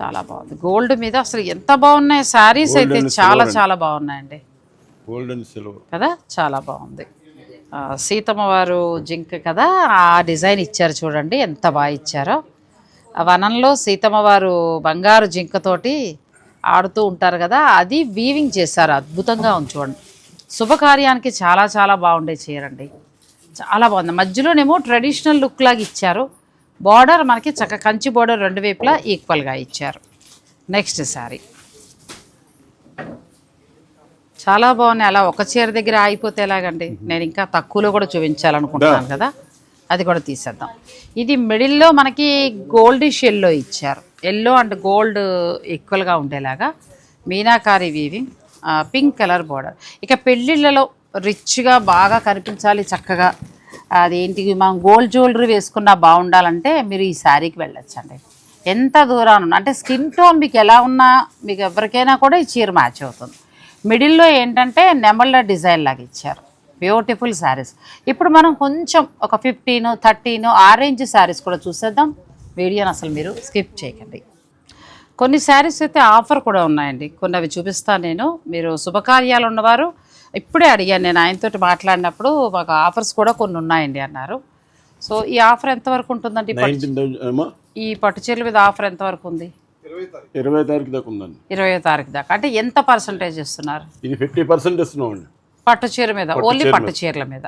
చాలా బాగుంది. గోల్డ్ మీద అసలు ఎంత బాగున్నాయి? శారీస్ అయితే చాలా చాలా బాగున్నాయండి. గోల్డ్ అండ్ సిల్వర్ కదా? చాలా బాగుంది. సీతమ్మ వారు జింక కదా? ఆ డిజైన్ ఇచ్చారు చూడండి ఎంత బాగా ఇచ్చారో. వనంలో సీతమ్మ వారు బంగారు జింకతోటి ఆడుతూ ఉంటారు కదా అది వీవింగ్ చేశారు. అద్భుతంగా ఉంది చూడండి. శుభకార్యానికి చాలా చాలా బాగుండే చీరండి చాలా బాగుంది. మధ్యలోనేమో ట్రెడిషనల్ లుక్ లాగా ఇచ్చారు. బార్డర్ మనకి చక్క కంచి బార్డర్ రెండు వైపులా ఈక్వల్గా ఇచ్చారు. నెక్స్ట్ శారీ చాలా బాగున్నాయి. అలా ఒక చీర దగ్గర ఆగిపోతే ఎలాగండి? నేను ఇంకా తక్కువలో కూడా చూపించాలనుకుంటున్నాను కదా. అది కూడా తీసేద్దాం. ఇది మిడిల్లో మనకి గోల్డిష్ ఎల్లో ఇచ్చారు. ఎల్లో అండ్ గోల్డ్ ఈక్వల్గా ఉండేలాగా meenakari weaving pink colour border ఇక పెళ్ళిళ్ళలో రిచ్గా బాగా కనిపించాలి చక్కగా అదేంటి మనం గోల్డ్ జ్యువెలరీ వేసుకున్నా బాగుండాలంటే మీరు ఈ శారీకి వెళ్ళొచ్చండి. ఎంత దూరాన అంటే స్కిన్ టోన్ మీకు ఎలా ఉన్నా మీకు ఎవరికైనా కూడా ఈ చీర మ్యాచ్ అవుతుంది. మిడిల్లో ఏంటంటే నెమళ్ళ డిజైన్ లాగా ఇచ్చారు. బ్యూటిఫుల్ శారీస్. ఇప్పుడు మనం కొంచెం ఒక ఫిఫ్టీన్ థర్టీన్ ఆరెంజ్ శారీస్ కూడా చూసేద్దాం. వీడియోని అసలు మీరు స్కిప్ చేయకండి. కొన్ని శారీస్ అయితే ఆఫర్ కూడా ఉన్నాయండి. కొన్ని అవి చూపిస్తాను నేను. మీరు శుభకార్యాలు ఉన్నవారు ఇప్పుడే అడిగాను నేను ఆయనతోటి మాట్లాడినప్పుడు మాకు ఆఫర్స్ కూడా కొన్ని ఉన్నాయండి అన్నారు. సో ఈ ఆఫర్ ఎంతవరకు ఉంటుందండి? ఈ పట్టు చీరల మీద ఆఫర్ ఎంతవరకు ఉంది? ఇరవై తారీఖు. దాకా ఉందండి. ఇరవై తారీఖు దాకా. అంటే ఎంత పర్సంటేజ్ ఇస్తున్నారు? ఇది ఫిఫ్టీ పర్సెంట్ ఇస్తున్నామండి. పట్టు చీర మీద ఓన్లీ పట్టు చీరల మీద.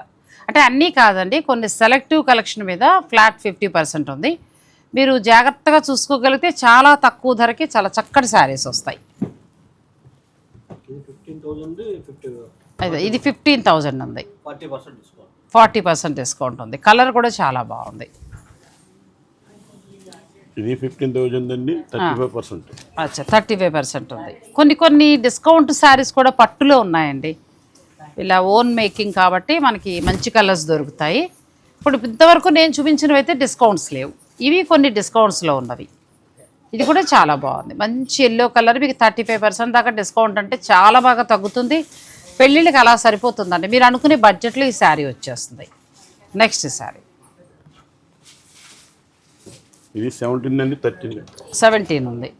అంటే అన్నీ కాదండి కొన్ని సెలెక్టివ్ కలెక్షన్ మీద ఫ్లాట్ ఫిఫ్టీ పర్సెంట్ ఉంది. మీరు జాగ్రత్తగా చూసుకోగలిగితే చాలా తక్కువ ధరకి చాలా చక్కటి శారీస్ వస్తాయి. ఇది ఫిఫ్టీన్ థౌజండ్ ఫిఫ్టీ అదే ఇది ఫిఫ్టీన్ థౌజండ్ ఉంది. Forty percent discount. Forty percent discount ఉంది. కలర్ కూడా చాలా బాగుంది. ఇది ఫిఫ్టీన్ థౌజండ్ అండి థర్టీ ఫైవ్ పర్సెంట్ అచ్చా థర్టీ ఫైవ్ పర్సెంట్ ఉంది. కొన్ని కొన్ని డిస్కౌంట్ శారీస్ కూడా పట్టులో ఉన్నాయండి. ఇలా ఓన్ మేకింగ్ కాబట్టి మనకి మంచి కలర్స్ దొరుకుతాయి. ఇప్పుడు ఇంతవరకు నేను చూపించినవి అయితే డిస్కౌంట్స్ లేవు. ఇవి కొన్ని డిస్కౌంట్స్లో ఉన్నవి. ఇది కూడా చాలా బాగుంది. మంచి ఎల్లో కలర్ మీకు థర్టీ ఫైవ్ పర్సెంట్ దాకా డిస్కౌంట్ అంటే చాలా బాగా తగ్గుతుంది. పెళ్ళిళ్ళకి అలా సరిపోతుందండి. మీరు అనుకునే బడ్జెట్లో ఈ శారీ వచ్చేస్తుంది. నెక్స్ట్ శారీ. ఇది సెవెంటీన్ అండి థర్టీన్. సెవెంటీన్ ఉంది.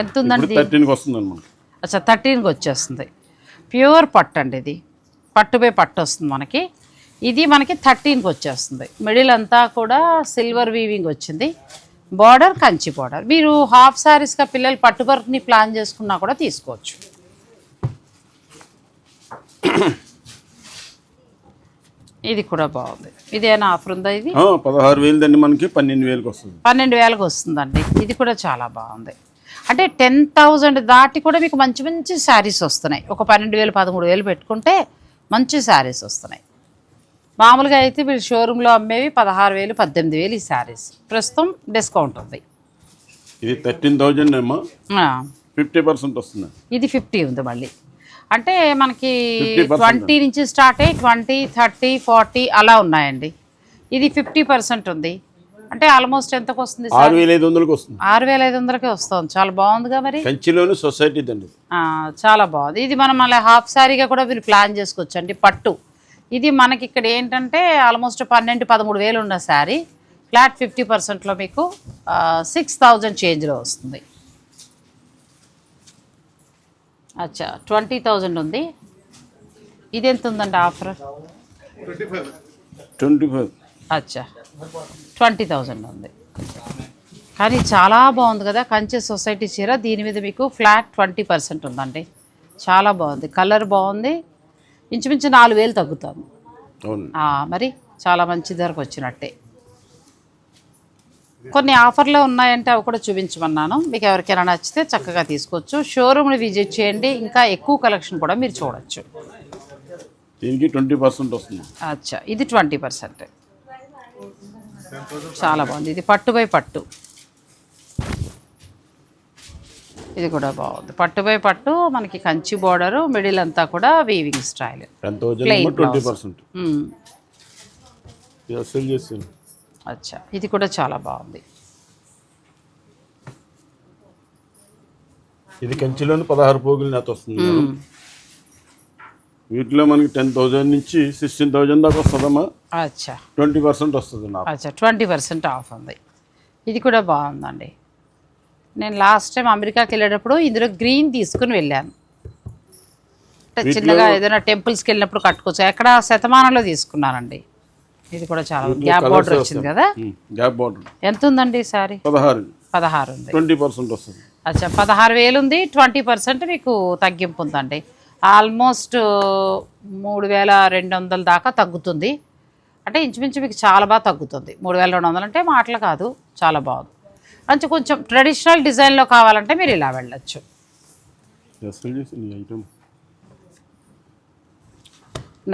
ఎంత ఉందండి? థర్టీన్కి వస్తుందండి మనకి అచ్చా థర్టీన్కి వచ్చేస్తుంది. ప్యూర్ పట్టు అండి ఇది. పట్టుపై పట్టు వస్తుంది మనకి. ఇది మనకి థర్టీన్కి వచ్చేస్తుంది. మిడిల్ అంతా కూడా సిల్వర్ వీవింగ్ వచ్చింది. Border Kanchi border. మీరు హాఫ్ శారీస్గా పిల్లలు పట్టు వర్క్ని ప్లాన్ చేసుకున్నా కూడా తీసుకోవచ్చు. ఇది కూడా బాగుంది. ఇదేనా ఆఫర్ ఉందా ఇది? పదహారు వేలు దండి మనకి పన్నెండు వేలకు వస్తుంది. పన్నెండు వేలకు వస్తుందండి. ఇది కూడా చాలా బాగుంది. అంటే టెన్ థౌజండ్ దాటి కూడా మీకు మంచి మంచి శారీస్ వస్తున్నాయి. ఒక పన్నెండు వేలు పదమూడు వేలు పెట్టుకుంటే మంచి శారీస్ వస్తున్నాయి. మామూలుగా అయితే వీళ్ళు షోరూంలో అమ్మేవి పదహారు వేలు పద్దెనిమిది వేలు ఈ శారీస్. ప్రస్తుతం డిస్కౌంట్ ఉంది. ఇది థర్టీన్ థౌజండ్ ఏమో. ఫిఫ్టీ పర్సెంట్ వస్తుంది. ఇది ఫిఫ్టీ ఉంది మళ్ళీ. అంటే మనకి 50% ట్వంటీ నుంచి స్టార్ట్ అయ్యి ట్వంటీ థర్టీ ఫార్టీ అలా ఉన్నాయండి. ఇది ఫిఫ్టీ పర్సెంట్ ఉంది. అంటే ఆల్మోస్ట్ ఎంతకు వస్తుంది ఆరు వేల ఐదు వందలకు వస్తుంది. ఆరు వేల ఐదు వందలకే వస్తుంది. చాలా బాగుందిగా మరి? కంచిలోని సొసైటీ ఆ, చాలా బాగుంది. ఇది మనం మళ్ళీ హాఫ్ శారీగా కూడా మీరు ప్లాన్ చేసుకోవచ్చు అండి పట్టు. ఇది మనకి ఇక్కడ ఏంటంటే ఆల్మోస్ట్ పన్నెండు పదమూడు వేలు ఉన్న శారీ. ఫ్లాట్ ఫిఫ్టీ పర్సెంట్లో మీకు సిక్స్ థౌజండ్ చేంజ్లో వస్తుంది. అచ్చా ట్వంటీ థౌజండ్ ఉంది. ఇది ఎంత ఉందండి ఆఫర్? Twenty five. అచ్చా ట్వంటీ థౌజండ్ ఉంది. కానీ చాలా బాగుంది కదా కంచె సొసైటీ చీర. దీని మీద మీకు ఫ్లాట్ ట్వంటీ పర్సెంట్ ఉందండి. చాలా బాగుంది. కలర్ బాగుంది. ఇంచుమించు నాలుగు వేలు తగ్గుతుంది. మరి చాలా మంచి ధరకు వచ్చినట్టే. కొన్ని ఆఫర్లు ఉన్నాయంటే అవి కూడా చూపించమన్నాను. మీకు ఎవరికైనా నచ్చితే చక్కగా తీసుకోవచ్చు. షోరూమ్ని విజిట్ చేయండి. ఇంకా ఎక్కువ కలెక్షన్ కూడా మీరు చూడొచ్చు. దీనికి ట్వంటీ పర్సెంట్ వస్తుంది. అచ్చా. ఇది ట్వంటీ పర్సెంట్. చాలా బాగుంది. ఇది పట్టు బై పట్టు. ఇది కూడా బాగుంది. పట్టు బై పట్టు మనకి కంచి బోర్డరు మిడిల్ అంతా కూడా వీవింగ్ స్టైల్ ట్వంటీ. పర్సెంట్. అచ్చా. ఇది కూడా చాలా బాగుంది. ఇది కంచిలోని పదహారు పోగులు నేత వస్తుంది. వీటిలో మనకి టెన్ థౌజండ్ నుంచి సిక్స్టీన్ థౌజండ్ దాకా వస్తుందమ్మా. అచ్చా. ట్వంటీ పర్సెంట్ వస్తుంది అచ్చా. ట్వంటీ పర్సెంట్ ఆఫ్ ఉంది. ఇది కూడా బాగుందండి. నేను లాస్ట్ టైం అమెరికాకి వెళ్ళేటప్పుడు ఇందులో గ్రీన్ తీసుకుని వెళ్ళాను. చిన్నగా ఏదైనా టెంపుల్స్కి వెళ్ళినప్పుడు కట్టుకోవచ్చు. ఎక్కడ శతమానంలో తీసుకున్నానండి. ఇది కూడా చాలా గ్యాప్ బార్డర్ వచ్చింది కదా? Gap border. ఎంత ఉందండి ఈసారి పదహారు. పదహారు ఉంది. ట్వంటీ పర్సెంట్ వస్తుంది. అచ్చా పదహారు వేలు ఉంది ట్వంటీ పర్సెంట్ మీకు తగ్గింపు ఉందండి. ఆల్మోస్ట్ మూడు వేల రెండు వందల దాకా తగ్గుతుంది. అంటే ఇంచుమించు మీకు చాలా బాగా తగ్గుతుంది. మూడు వేల రెండు వందలు అంటే మాటలు కాదు చాలా బాగుంది. మంచి కొంచెం ట్రెడిషనల్ డిజైన్లో కావాలంటే మీరు ఇలా వెళ్ళచ్చు.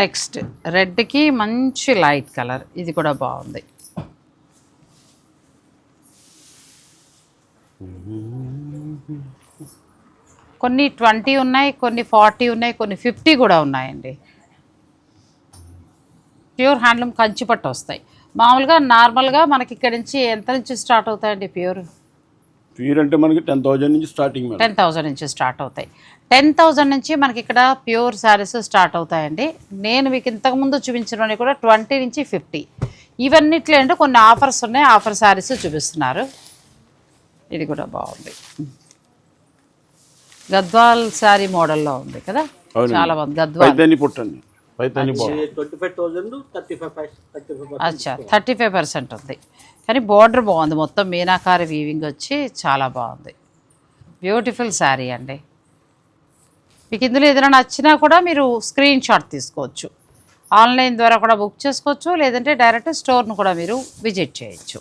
నెక్స్ట్ రెడ్కి మంచి లైట్ కలర్. ఇది కూడా బాగుంది. కొన్ని ట్వంటీ ఉన్నాయి కొన్ని ఫార్టీ ఉన్నాయి కొన్ని ఫిఫ్టీ కూడా ఉన్నాయండి. ప్యూర్ హ్యాండ్లూమ్ కంచి పట్టు వస్తాయి. మామూలుగా నార్మల్గా మనకి ఇక్కడ నుంచి ఎంత నుంచి స్టార్ట్ అవుతాయండి ప్యూర్? ప్యూర్ అంటే మనకి టెన్ థౌజండ్ నుంచి స్టార్టింగ్ టెన్ థౌజండ్ నుంచి స్టార్ట్ అవుతాయి. టెన్ థౌజండ్ నుంచి మనకి ఇక్కడ ప్యూర్ శారీస్ స్టార్ట్ అవుతాయండి. నేను మీకు ఇంతకుముందు చూపించినవి కూడా ట్వంటీ నుంచి ఫిఫ్టీ. ఇవన్నిట్లో అంటే కొన్ని ఆఫర్స్ ఉన్నాయి ఆఫర్ శారీస్ చూపిస్తున్నారు. ఇది కూడా బాగుంది. గద్వాల్ శారీ మోడల్లో ఉంది కదా. చాలా బాగుంది. గద్వాల్. పుట్టండి. అచ్చా. థర్టీ ఫైవ్ పర్సెంట్ ఉంది. కానీ బార్డర్ బాగుంది. మొత్తం మీనాకారి వీవింగ్ వచ్చి చాలా బాగుంది. బ్యూటిఫుల్ శారీ అండి. మీకు ఇందులో ఏదైనా నచ్చినా కూడా మీరు స్క్రీన్ షాట్ తీసుకోవచ్చు. ఆన్లైన్ ద్వారా కూడా బుక్ చేసుకోవచ్చు లేదంటే డైరెక్ట్ స్టోర్ను కూడా మీరు విజిట్ చేయొచ్చు.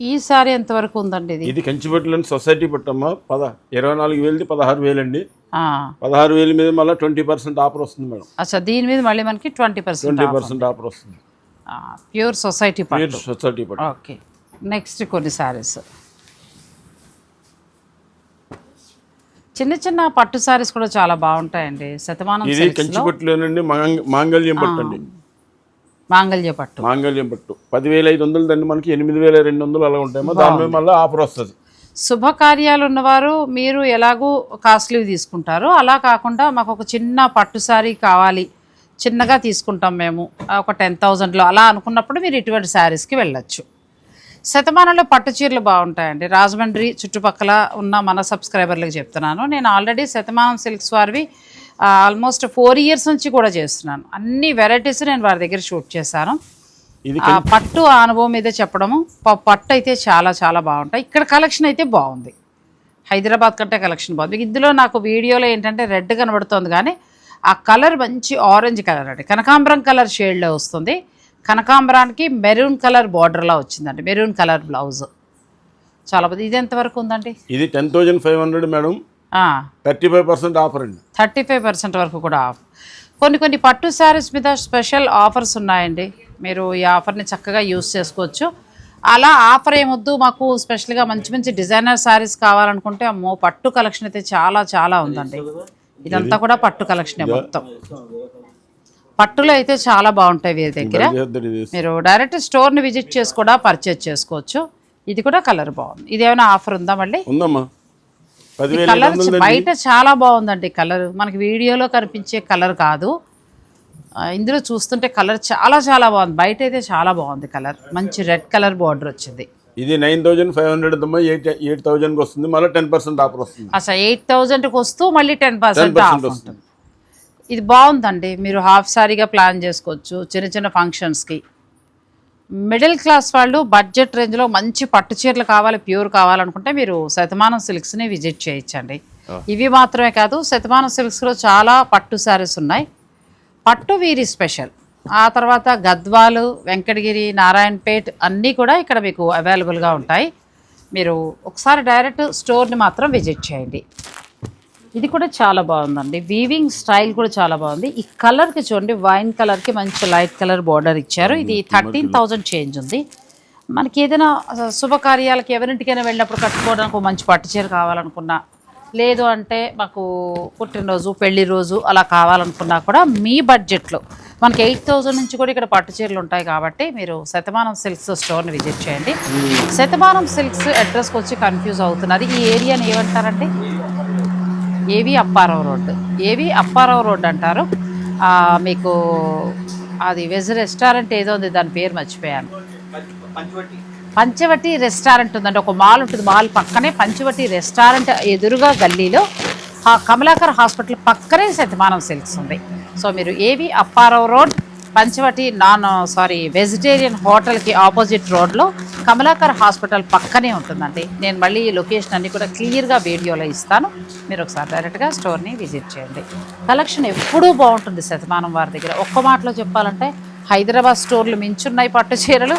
ఈ సారీ ఎంతవరకు ఉందండి ఇది? ఇది సొసైటీ పట్టమ్మా పద ఇరవై నాలుగు వేలది పదహారు వేలండి. ఆ, పదహారు వేల మీద మళ్ళీ ట్వంటీ పర్సెంట్ ఆఫర్ వస్తుంది మేడం. అచ్చా దీని మీద మళ్ళీ మనకి twenty percent twenty percent offer వస్తుంది. ప్యూర్ సొసైటీ పట్టు. ప్యూర్ సొసైటీ పట్టు. ఓకే నెక్స్ట్ కొన్ని శారీస్ చిన్న చిన్న పట్టు శారీస్ కూడా చాలా బాగుంటాయండి. శతమానం ఇది కంచిపట్టులోనండి మాంగ- మాంగళ్యం పట్టు అండి. మాంగళ్య పట్టు. మాంగళ్యం పట్టు. పదివేల ఐదు వందలు దండి మనకి ఎనిమిది వేల రెండు వందలు అలా ఉంటాయేమో దాని మీద మళ్ళీ ఆఫర్ వస్తుంది. శుభకార్యాలు ఉన్నవారు మీరు ఎలాగూ కాస్ట్లీ తీసుకుంటారు. అలా కాకుండా మాకు ఒక చిన్న పట్టు శారీ కావాలి. చిన్నగా తీసుకుంటాం మేము. ఒక టెన్ థౌజండ్లో. అలా అనుకున్నప్పుడు మీరు ఇటువంటి శారీస్కి వెళ్ళొచ్చు. శతమానంలో పట్టు చీరలు బాగుంటాయండి. రాజమండ్రి చుట్టుపక్కల ఉన్న మన సబ్స్క్రైబర్లకు చెప్తున్నాను. నేను ఆల్రెడీ శతమానం సిల్క్స్ వారివి ఆల్మోస్ట్ ఫోర్ ఇయర్స్ నుంచి కూడా చేస్తున్నాను. అన్ని వెరైటీస్ నేను వారి దగ్గర షూట్ చేశాను. ఆ పట్టు ఆ అనుభవం మీద చెప్పడము. పట్టు అయితే చాలా చాలా బాగుంటాయి. ఇక్కడ కలెక్షన్ అయితే బాగుంది. హైదరాబాద్ కంటే కలెక్షన్ బాగుంది. ఇందులో నాకు వీడియోలో ఏంటంటే రెడ్ కనబడుతుంది కానీ ఆ కలర్ మంచి ఆరెంజ్ కలర్ అండి. కనకాంబరం కలర్ షేడ్లో వస్తుంది. కనకాంబరానికి మెరూన్ కలర్ బార్డర్లో వచ్చిందండి. Maroon colour blouse. చాలా బాగుంది. ఇది ఎంతవరకు ఉందండి? ఇది ten thousand five hundred madam. Thirty five percent offer అండి. థర్టీ ఫైవ్ పర్సెంట్ వరకు కూడా ఆఫ్. కొన్ని కొన్ని పట్టు శారీస్ మీద స్పెషల్ ఆఫర్స్ ఉన్నాయండి. మీరు ఈ ఆఫర్ని చక్కగా యూస్ చేసుకోవచ్చు. అలా ఆఫర్ ఏమొద్దు మాకు స్పెషల్గా మంచి మంచి డిజైనర్ శారీస్ కావాలనుకుంటే అమ్మో పట్టు కలెక్షన్ అయితే చాలా చాలా ఉందండి. ఇదంతా కూడా పట్టు కలెక్షనే మొత్తం. పట్టులో అయితే చాలా బాగుంటాయి వీరి దగ్గర. మీరు డైరెక్ట్ స్టోర్ని విజిట్ చేసి కూడా పర్చేజ్ చేసుకోవచ్చు. ఇది కూడా కలర్ బాగుంది. ఇది ఏమైనా ఆఫర్ ఉందా మళ్ళీ? ఉందమ్మా. కలర్ బయట చాలా బాగుందండి కలర్. మనకి వీడియోలో కనిపించే కలర్ కాదు. ఇందులో చూస్తుంటే కలర్ చాలా చాలా బాగుంది. బయట అయితే చాలా బాగుంది కలర్. మంచి రెడ్ కలర్ బార్డర్ వచ్చింది. ఇది nine thousand five hundred eight eight థౌజండ్కి వస్తుంది. మళ్ళీ టెన్ పర్సెంట్ ఆఫర్ వస్తుంది. అసలు ఎయిట్ థౌజండ్కి వస్తూ మళ్ళీ టెన్ పర్సెంట్ 10% ఆఫ్ ఉంటుంది. ఇది బాగుందండి. మీరు హాఫ్ సారీగా ప్లాన్ చేసుకోవచ్చు చిన్న చిన్న ఫంక్షన్స్కి. మిడిల్ క్లాస్ వాళ్ళు బడ్జెట్ రేంజ్లో మంచి పట్టు చీరలు కావాలి ప్యూర్ కావాలనుకుంటే మీరు శతమానం సిల్క్స్ని విజిట్ చేయొచ్చండి. ఇవి మాత్రమే కాదు శతమానం సిల్క్స్లో చాలా పట్టు శారీస్ ఉన్నాయి. పట్టు వీరి స్పెషల్. ఆ తర్వాత గద్వాలు వెంకటగిరి నారాయణపేట్ అన్నీ కూడా ఇక్కడ మీకు అవైలబుల్గా ఉంటాయి. మీరు ఒకసారి డైరెక్ట్ స్టోర్ని మాత్రం విజిట్ చేయండి. ఇది కూడా చాలా బాగుందండి. వీవింగ్ స్టైల్ కూడా చాలా బాగుంది. ఈ కలర్కి చూడండి వైన్ కలర్కి మంచి లైట్ కలర్ బార్డర్ ఇచ్చారు. ఇది థర్టీన్ థౌజండ్ చేంజ్ ఉంది. మనకి ఏదైనా శుభకార్యాలకి ఎవరింటికైనా వెళ్ళినప్పుడు కట్టుకోవడానికి మంచి పట్టు చీర కావాలనుకున్నా లేదు అంటే మాకు పుట్టినరోజు పెళ్ళి రోజు అలా కావాలనుకున్నా కూడా మీ బడ్జెట్లో మనకి ఎయిట్ థౌజండ్ నుంచి కూడా ఇక్కడ పట్టు చీరలు ఉంటాయి కాబట్టి మీరు శతమానం సిల్క్స్ స్టోర్ని విజిట్ చేయండి. శతమానం సిల్క్స్ అడ్రస్కి వచ్చి కన్ఫ్యూజ్ అవుతున్నది ఈ ఏరియాని ఏమంటారండి? ఏవి అప్పారావు రోడ్డు. ఏవి అప్పారావు రోడ్డు అంటారు. మీకు అది వెజ్ రెస్టారెంట్ ఏదో ఉంది దాని పేరు మర్చిపోయాను. పంచవటి రెస్టారెంట్ ఉందండి. ఒక మాల్ ఉంటుంది. మాల్ పక్కనే పంచవటి రెస్టారెంట్ ఎదురుగా గల్లీలో. కమలాకర్ హాస్పిటల్ పక్కనే శతమానం సిల్క్స్ ఉంది. సో మీరు ఏవి Apparao road Panchavati non sorry vegetarian హోటల్కి ఆపోజిట్ రోడ్లో కమలాకర్ హాస్పిటల్ పక్కనే ఉంటుందండి. నేను మళ్ళీ ఈ లొకేషన్ అన్ని కూడా క్లియర్గా వీడియోలో ఇస్తాను. మీరు ఒకసారి డైరెక్ట్గా స్టోర్ని విజిట్ చేయండి. కలెక్షన్ ఎప్పుడూ బాగుంటుంది శతమానం వారి దగ్గర. ఒక్క మాటలో చెప్పాలంటే హైదరాబాద్ స్టోర్లు మించున్నాయి పట్టు చీరలు.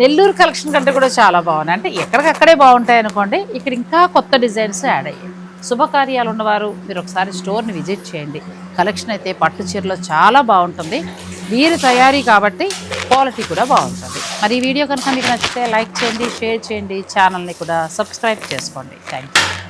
నెల్లూరు కలెక్షన్ కంటే కూడా చాలా బాగున్నాయి. అంటే ఎక్కడికక్కడే బాగుంటాయి అనుకోండి ఇక్కడ ఇంకా కొత్త డిజైన్స్ యాడ్ అయ్యాయి. శుభకార్యాలు ఉన్నవారు మీరు ఒకసారి స్టోర్ని విజిట్ చేయండి. కలెక్షన్ అయితే పట్టు చీరలో చాలా బాగుంటుంది. వీరు తయారీ కాబట్టి క్వాలిటీ కూడా బాగుంటుంది. మరి ఈ వీడియో కనుక మీకు నచ్చితే లైక్ చేయండి షేర్ చేయండి ఛానల్ని కూడా సబ్స్క్రైబ్ చేసుకోండి. Thank you